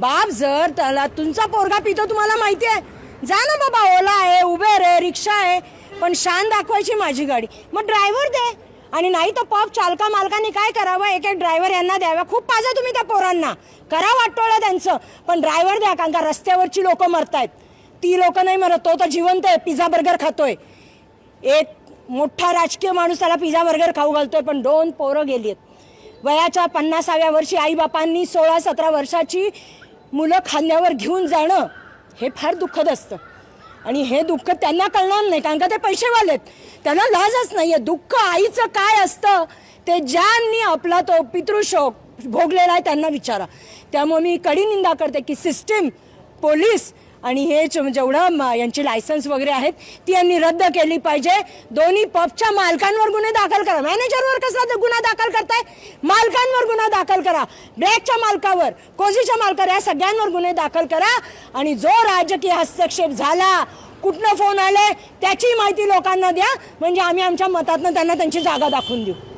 बाप जर त्याला तुमचा पोरगा पितो तुम्हाला माहिती आहे? जा ना बाबा ओला आहे उबेर आहे रिक्षा आहे पण शान दाखवायची माझी गाडी. मग ड्रायव्हर दे. आणि नाही तर पॉप चालका मालकाने काय करावं? एक एक ड्रायव्हर यांना द्यावा. खूप पाजा तुम्ही त्या पोरांना. करा वाटोळं त्यांचं. पण ड्रायव्हर द्या कारण का रस्त्यावरची लोक मरतायत. ती लोक नाही मरत. तो तर जिवंत आहे पिझ्झा बर्गर खातोय. एक मोठा राजकीय माणूस त्याला पिझ्झा बर्गर खाऊ घालतोय पण दोन पोरं गेली आहेत. वयाच्या पन्नासाव्या वर्षी आईबापांनी सोळा सतरा वर्षाची मुलं खांद्यावर घेऊन जाणं हे फार दुःखद असतं. आणि हे दुःख त्यांना कळणार नाही कारण का ते पैसेवालेत त्यांना लाजच नाही आहे. दुःख आईचं काय असतं ते ज्यांनी आपला तो पितृशोक भोगलेला आहे त्यांना विचारा. त्यामुळे मी कडी निंदा करते की सिस्टीम पोलीस आणि हे जेवढं म- यांची लायसन्स वगैरे आहेत ती यांनी रद्द केली पाहिजे. दोन्ही पबच्या मालकांवर गुन्हे दाखल करा. मॅनेजरवर कसला तर गुन्हा दाखल करताय? मालकांवर गुन्हा दाखल करा. ब्रॅकच्या मालकावर कोझीच्या मालकावर या सगळ्यांवर गुन्हे दाखल करा. आणि जो राजकीय हस्तक्षेप झाला कुठनं फोन आले त्याची माहिती लोकांना द्या. म्हणजे आम्ही आमच्या मतातनं त्यांना त्यांची जागा दाखवून देऊ.